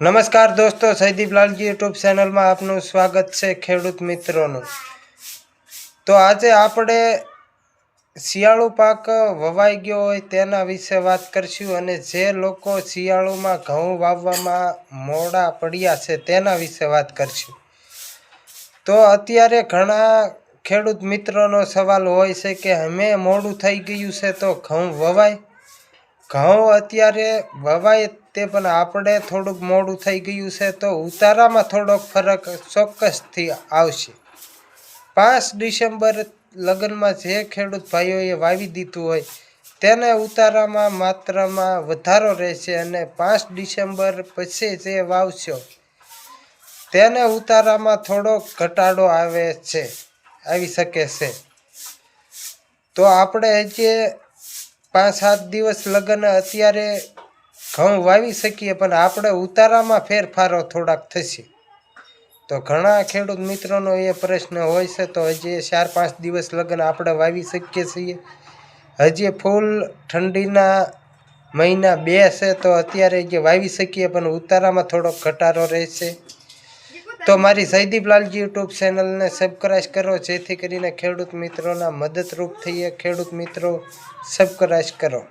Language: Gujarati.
નમસ્કાર દોસ્તો સૈદીપ લાલજી યુટ્યુબ ચેનલમાં આપનું સ્વાગત છે ખેડૂત મિત્રોનું. તો આજે આપણે શિયાળુ પાક વવાઈ ગયો હોય તેના વિશે વાત કરશું અને જે લોકો શિયાળુમાં ઘઉં વાવવામાં મોડા પડ્યા છે તેના વિશે વાત કરશું. તો અત્યારે ઘણા ખેડૂત મિત્રોનો સવાલ હોય છે કે અમે મોડું થઈ ગયું છે તો ઘઉં વવાય? ઘઉં અત્યારે વવાય તે પણ આપણે થોડુંક મોડું થઈ ગયું છે તો ઉતારામાં થોડોક ફરક ચોક્કસથી આવશે. પાંચ ડિસેમ્બર લગ્નમાં જે ખેડૂત ભાઈઓએ વાવી દીધું હોય તેને ઉતારામાં માત્રામાં વધારો રહેશે અને પાંચ ડિસેમ્બર પછી જે વાવશો તેને ઉતારામાં થોડો ઘટાડો આવે છે, આવી શકે છે. તો આપણે હજી પાંચ સાત દિવસ લગ્ન અત્યારે ઘઉં વાવી શકીએ, પણ આપણે ઉતારામાં ફેરફારો થોડાક થશે. તો ઘણા ખેડૂત મિત્રોનો એ પ્રશ્ન હોય છે, તો હજી ચાર પાંચ દિવસ લગ્ન આપણે વાવી શકીએ છીએ. હજી ફૂલ ઠંડીના મહિના બે છે, તો અત્યારે જે વાવી શકીએ, પણ ઉતારામાં થોડોક ઘટાડો રહેશે. તો મારી સૈદીપ લાલજી યુટ્યુબ ચેનલને સબસ્ક્રાઈબ કરો, જેથી કરીને ખેડૂત મિત્રોના મદદરૂપ થઈએ. ખેડૂત મિત્રો સબસ્ક્રાઈબ કરો.